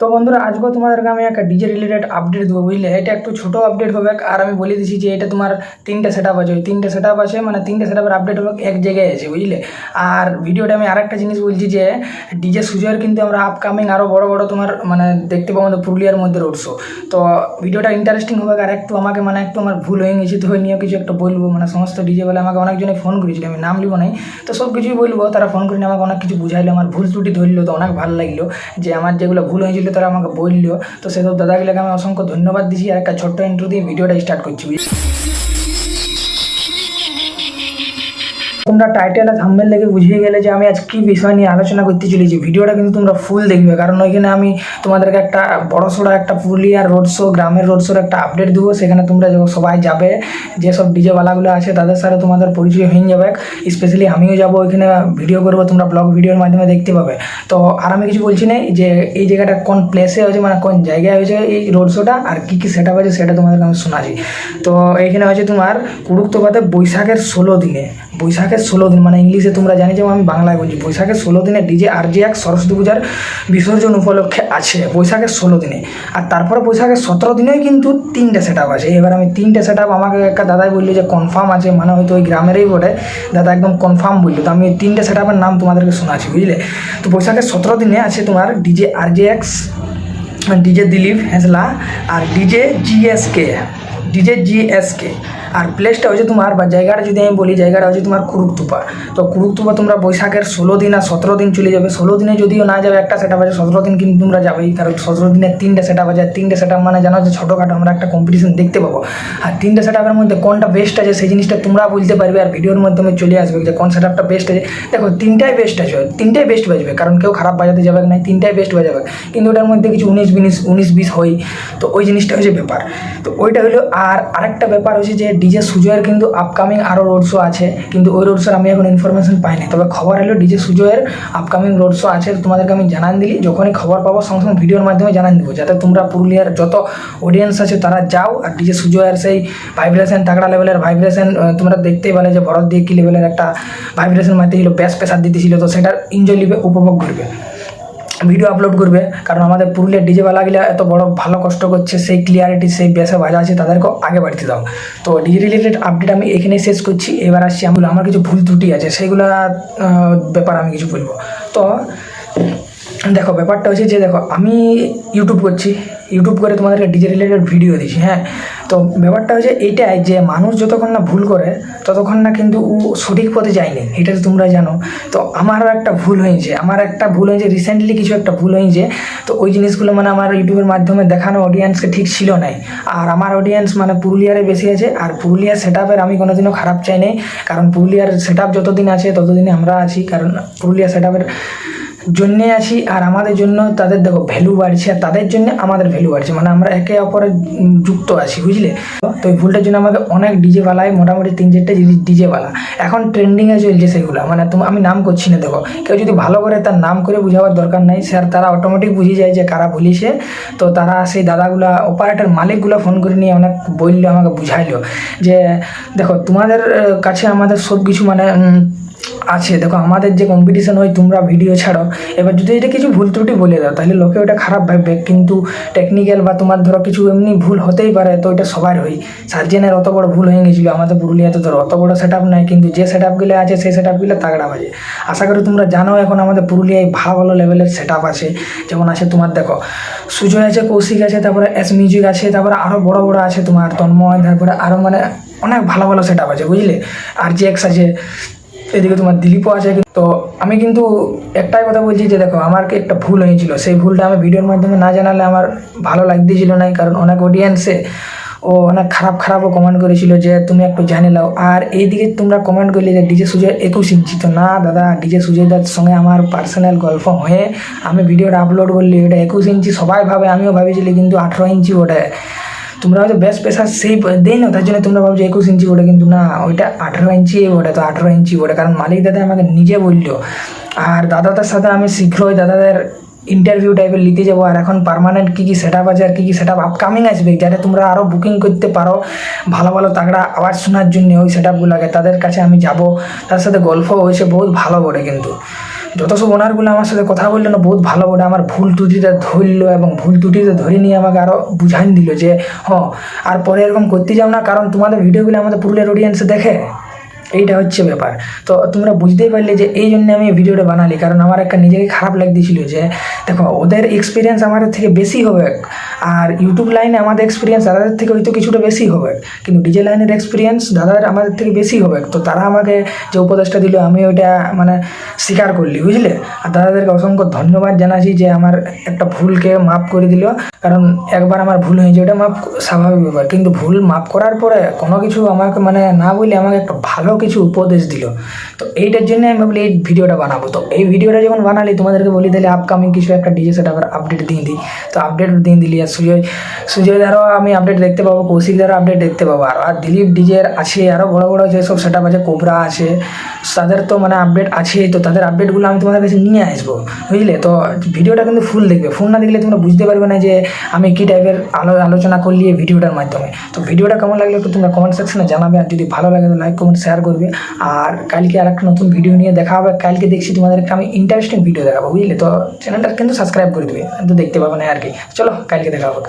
তো বন্ধুরা, আজকে তোমাদেরকে আমি একটা ডিজে রিলেটেড আপডেট দেবো, বুঝলে? এটা একটু ছোট আপডেট হবে, আর আমি বলে দিচ্ছি যে এটা তোমার তিনটে সেট আছে। ওই তিনটে সেট আছে মানে তিনটে সেট আপডেট হলো এক জায়গায় আছে, বুঝলে? আর ভিডিওটা আমি আরেকটা জিনিস বলছি যে ডিজে সুজয়ের কিন্তু আমরা আপকামিং আরও বড় বড় তোমার মানে দেখতে পাবো আমাদের পুরুলিয়ার মধ্যে রোড শো তো ভিডিওটা ইন্টারেস্টিং হবে, আর একটু আমাকে মানে একটু আমার ভুল হয়ে গেছে, তো নিয়ে কিছু একটা বলব। মানে সমস্ত ডিজে বলে আমাকে অনেকজনে ফোন করেছিল, আমি নাম লিবো নাই। তো সব কিছুই বলব, তারা ফোন করে আমাকে অনেক কিছু বুঝাইলো, আমার ভুল ত্রুটি ধরলো, তো অনেক ভালো লাগল যে আমার যেগুলো ভুল হয়েছিল তারা আমাকে বলল, তো সেসব দাদাগুলোকে আমি অসংখ্য ধন্যবাদ দিচ্ছি আর একটা ছোট্ট ইন্টারভিউ দিয়ে ভিডিওটা স্টার্ট করছি। তোমরা টাইটেল আর থাম্বেল দেখে বুঝিয়ে গেলে যে আমি আজ কী বিষয় নিয়ে আলোচনা করতে চলেছি। ভিডিওটা কিন্তু তোমরা ফুল দেখবে। কারণ ওইখানে আমি তোমাদেরকে একটা বড় সড়ো একটা পুরুলিয়ার রোড শো গ্রামের রোড শোর একটা আপডেট দেবো। সেখানে তোমরা সবাই যাবে যেসব ডিজেওয়ালাগুলো আছে, তাদের সাথে তোমাদের পরিচয় হয়ে যাবে। স্পেশালি আমিও যাব ওইখানে ভিডিও করব, তোমরা ব্লগ ভিডিওর মাধ্যমে দেখতে পাবে। তো আর আমি কিছু বলছি না যে এই জায়গাটা কোন প্লেসে হয়েছে মানে কোন জায়গায় হয়েছে এই রোড শোটা আর কী কী সেট আছে সেটা তোমাদেরকে আমি শোনাচ্ছি। তো এইখানে হয়েছে তোমার কুড়ুক্তপাতে বৈশাখের ষোলো দিনে। বৈশাখের ষোলো দিন মানে ইংলিশে তোমরা জানি যে আমি বাংলায় বলছি, বৈশাখের ষোলো দিনে ডিজে আর জি এক সরস্বতী পূজার বিসর্জন উপলক্ষে আছে বৈশাখের ষোলো দিনে। আর তারপরে বৈশাখের সতেরো দিনেই কিন্তু তিনটে সেট আছে। এবার আমি তিনটে সেট আমাকে একটা দাদাই বলল যে কনফার্ম আছে। মানে হয়তো ওই গ্রামেরই বটে। দাদা একদম কনফার্ম বলল। তো আমি তিনটে সেট নাম তোমাদেরকে শোনাচ্ছি, বুঝলে? তো বৈশাখের সতেরো দিনে আছে তোমার ডিজে আর জি এক্স, ডিজে দিলীপ হেসলা আর ডিজে জিএসকে ডিজে জিএসকে আর প্লেসটা হচ্ছে তোমার, বা জায়গাটা যদি আমি বলি, জায়গাটা হচ্ছে তোমার কুরুকতুপা। তো কুরুকতুপা তোমরা বৈশাখের ষোলো দিন আর সতেরো দিন চলে যাবে। ষোলো দিনে যদিও না যাবে একটা সেটা বাজে সতেরো দিন কিন্তু তোমরা যাবেই। কারণ সতেরো দিনে তিনটে সেটা বাজে তিনটে সেটা মানে জানো যে ছোটোখাটো আমরা একটা কম্পিটিশন দেখতে পাবো। আর তিনটে সেটাপের মধ্যে কোনটা বেস্ট আছে, সেই জিনিসটা তোমরা বলতে পারবে। আর ভিডিওর মাধ্যমে চলে আসবে যে কোন সেটআপটা বেস্ট আছে। দেখো, তিনটাই বেস্ট আছে। তিনটাই বেস্ট বাজবে। কারণ কেউ খারাপ বাজাতে যাবে না। তিনটাই বেস্ট বাজাবে। কিন্তু ওটার মধ্যে কিছু উনিশ বিনিশ উনিশ বিশ হয় তো ওই জিনিসটা হচ্ছে ব্যাপার। তো ওইটা হলো আর আরেকটা ব্যাপার হচ্ছে যে ডিজে সুজয়ের কিন্তু আপকামিং আরও রোড শো আছে, কিন্তু ওই রোড শোর আমি এখন ইনফরমেশন পাইনি। তবে খবর এলো ডিজে সুজয়ের আপকামিং রোড শো আছে, তোমাদেরকে আমি জানান দিলি, যখনই খবর পাবো সঙ্গে সঙ্গে ভিডিওর মাধ্যমে জানান দেবো, যাতে তোমরা পুরুলিয়ার যত অডিয়েন্স আছে তারা যাও, আর ডিজে সুজয়ের সেই ভাইব্রেশন তাগড়া লেভেলের ভাইব্রেশন তোমরা দেখতেই পেলে যে ভরত দিয়ে কী লেভেলের একটা ভাইব্রেশন মারতেছিল ব্যাস প্রেসার দিতেছিল, তো সেটার এনজয় নিবে, উপভোগ করবে। ভিডিও আপলোড করবে। কারণ আমাদের পুরুলিয়ার ডিজেওয়ালাগুলো এত বড় ভালো কষ্ট করছে, সেই ক্লিয়ারিটি সেই বেসে বাজা আছে তাদেরকেও আগে বাড়তে দাও। তো ডিজে রিলেটেড আপডেট আমি এখানেই শেষ করছি। এবার আসছি আমি আমার কিছু ভুল ত্রুটি আছে সেইগুলা ব্যাপার আমি কিছু বলব। তো দেখো, ব্যাপারটা হচ্ছে যে দেখো, আমি ইউটিউব করছি। ইউটিউব করে তোমাদেরকে ডিজে রিলেটেড ভিডিও দিচ্ছি হ্যাঁ? তো ব্যাপারটা হচ্ছে এটাই যে মানুষ যতক্ষণ না ভুল করে, ততক্ষণ না কিন্তু ও সঠিক পথে যায়নি। এটা তো তোমরা জানো। তো আমারও একটা ভুল হয়েছে, আমার একটা ভুল হয়েছে রিসেন্টলি কিছু একটা ভুল হয়েছে। তো ওই জিনিসগুলো মানে আমার ইউটিউবের মাধ্যমে দেখানো অডিয়েন্সকে ঠিক ছিল নাই। আর আমার অডিয়েন্স মানে পুরুলিয়ারে বেশি আছে, আর পুরুলিয়ার সেট আমি কোনোদিনও খারাপ চাই নাই। কারণ পুরুলিয়ার সেট যতদিন আছে ততদিনে আমরা আছি। কারণ পুরুলিয়া সেট জন্যে আছি আর আমাদের জন্য তাদের দেখো ভ্যালু বাড়ছে আর তাদের জন্য আমাদের ভ্যালু বাড়ছে। মানে আমরা একে অপরের যুক্ত আছি, বুঝলে? তো এই ভুলটার জন্য আমাকে অনেক ডিজেওয়ালায় মোটামুটি তিন চারটে ডিজেওয়ালা এখন ট্রেন্ডিংয়ে চলছে সেগুলো। মানে তুমি আমি নাম করছি না, দেখো। কেউ যদি ভালো করে তার নাম করে বুঝাবার দরকার নাই স্যার তারা অটোমেটিক বুঝে যায় যে কারা বলিছে। তো তারা সেই দাদাগুলা অপারেটর মালিকগুলো ফোন করে নিয়ে অনেক বলল, আমাকে বুঝাইলো। যে, দেখো তোমাদের কাছে আমাদের সব কিছু মানে আছে। দেখো, আমাদের যে কম্পিটিশন হয়, তোমরা ভিডিও ছাড়ো। এবার যদি এটা কিছু ভুল ত্রুটি বলে দাও, তাহলে লোকে ওটা খারাপ ভাববে। কিন্তু টেকনিক্যাল বা তোমার ধরো কিছু এমনি ভুল হতেই পারে, তো এটা সবার হয়। সার্জেনের অত বড় ভুল হয়ে গেছিল, আমাদের পুরুলিয়াতে ধরো। অত বড় সেট আপ নাই, কিন্তু যে সেট আপগুলো আছে, সেই সেট আপগুলো তাগড়া বাজে। আশা করি তোমরা জানো এখন আমাদের পুরুলিয়ায় ভালো ভালো লেভেলের সেট আপ আছে। যেমন আছে তোমার দেখো, সুজয় আছে, কৌশিক আছে, তারপরে এস মিউজিক আছে, তারপরে আরও বড় বড় আছে তোমার, তন্ময়, তারপরে আরও মানে অনেক ভালো ভালো সেট আপ আছে, বুঝলে? আর জি এক্স আছে এদিকে তোমার দিলীপও আছে তো আমি কিন্তু একটাই কথা বলছি যে দেখো, আমার একটা ভুল হয়েছিল। সেই ভুলটা আমি ভিডিওর মাধ্যমে না জানালে আমার ভালো লাগতেছিল না, কারণ অনেক অডিয়েন্সে ও অনেক খারাপ খারাপও কমেন্ট করেছিল যে, তুমি একটু জানে নাও। আর এইদিকে তোমরা কমেন্ট করলে যে, ডিজে সুজয় একুশ ইঞ্চি তো না, দাদা। ডিজে সুজয়দার সঙ্গে আমার পার্সোনাল গল্প হয়ে আমি ভিডিওটা আপলোড করলি ওটা একুশ ইঞ্চি সবাই ভাবে, আমিও ভাবিছিলি কিন্তু আঠেরো ইঞ্চি ওটা তোমরা হয়তো বেশ প্রেসার সেই দেই না, তার জন্য তোমরা ভাবছ একুশ ইঞ্চি ওটা কিন্তু না, ওইটা আঠেরো ইঞ্চি ওটা তো আঠেরো ইঞ্চি ওটা কারণ মালিক দাদা আমাকে নিজে বলল, আর দাদাদের সাথে আমি শীঘ্রই দাদাদের ইন্টারভিউ টাইপের নিতে যাব, আর এখন পার্মানেন্ট কী কী সেট আপ আছে, আর কী কী সেট আপ আপকামিং আসবে, যাতে তোমরা আরও বুকিং করতে পারো ভালো ভালো তাগড়া আওয়াজ শোনার জন্য ওই সেট আপগুলোকে তাদের কাছে আমি যাব, তার সাথে গল্প হয়েছে, বহুত ভালো বটে কিন্তু। যত সব ওনারগুলো আমার সাথে কথা বলল না, বহুত ভালো বলে আমার ভুল ত্রুটিটা ধরলো এবং ভুল ত্রুটিটা ধরে নিয়ে আমাকে আরও বুঝান দিল যে, হ, আর পরে এরকম করতে যাও না, কারণ তোমাদের ভিডিওগুলো আমাদের পুরুলিয়ার অডিয়েন্সে দেখে। এইটা হচ্ছে ব্যাপার। তো তোমরা বুঝতেই পারলে যে এই জন্য আমি ভিডিওটা বানালি, কারণ আমার একটা নিজেকে খারাপ লাগতেছিল যে, দেখো, ওদের এক্সপিরিয়েন্স আমাদের থেকে বেশি হবে, আর ইউটিউব লাইনে আমাদের এক্সপিরিয়েন্স দাদাদের থেকে হয়তো কিছুটা বেশি হবে, কিন্তু ডিজে লাইনের এক্সপিরিয়েন্স দাদাদের আমাদের থেকে বেশি হবে। তো তারা আমাকে যে উপদেশটা দিল, আমি ওইটা মানে স্বীকার করলি, বুঝলে? আর দাদাদেরকে অসংখ্য ধন্যবাদ জানাচ্ছি যে আমার একটা ভুলকে মাফ করে দিল। কারণ একবার আমার ভুল হয়েছে ওটা মাফ স্বাভাবিক ব্যাপার। কিন্তু ভুল মাফ করার পরে কোনো কিছু আমাকে মানে না বলে আমাকে একটা ভালো কিছু উপদেশ দিল। তো এইটার জন্য আমি ভাবলি এই ভিডিওটা বানাবো। তো এই ভিডিওটা যখন বানালি, তোমাদেরকে বলি তাহলে আপকামিং কিছু একটা ডিজে সেট আপডেট দিয়ে দিই। তো আপডেট দিয়ে দিলি আর সুজয় সুজয় দ্বারাও আমি আপডেট দেখতে পাবো, কৌশিক দ্বারা আপডেট দেখতে পাবো। আর আর দিলীপ ডিজের আছে আরও বড় বড় যেসব সেট আছে, কোবরা আছে তাদের তো মানে আপডেট আছেই, তো তাদের আপডেটগুলো আমি তোমাদের কাছে নিয়ে আসব, বুঝলে? তো ভিডিওটা কিন্তু ফুল দেখবে ফুল না দেখলে তোমরা বুঝতে পারবে না যে আমি কী টাইপের আলো, আলোচনা করলি এই ভিডিওটার মাধ্যমে। তো ভিডিওটা কেমন লাগলে একটু তোমরা কমেন্ট সেকশনে জানাবে, আর যদি ভালো লাগে তো লাইক কমেন্ট শেয়ার করবে। আর কালকে আর একটা নতুন ভিডিও নিয়ে দেখা হবে, কালকে দেখছি তোমাদেরকে আমি ইন্টারেস্টিং ভিডিও দেখাবো, বুঝলে? তো চ্যানেলটা কিন্তু সাবস্ক্রাইব করে দেবে তো দেখতে পাবে না আর কি। চলো, কালকে দেখা হবে।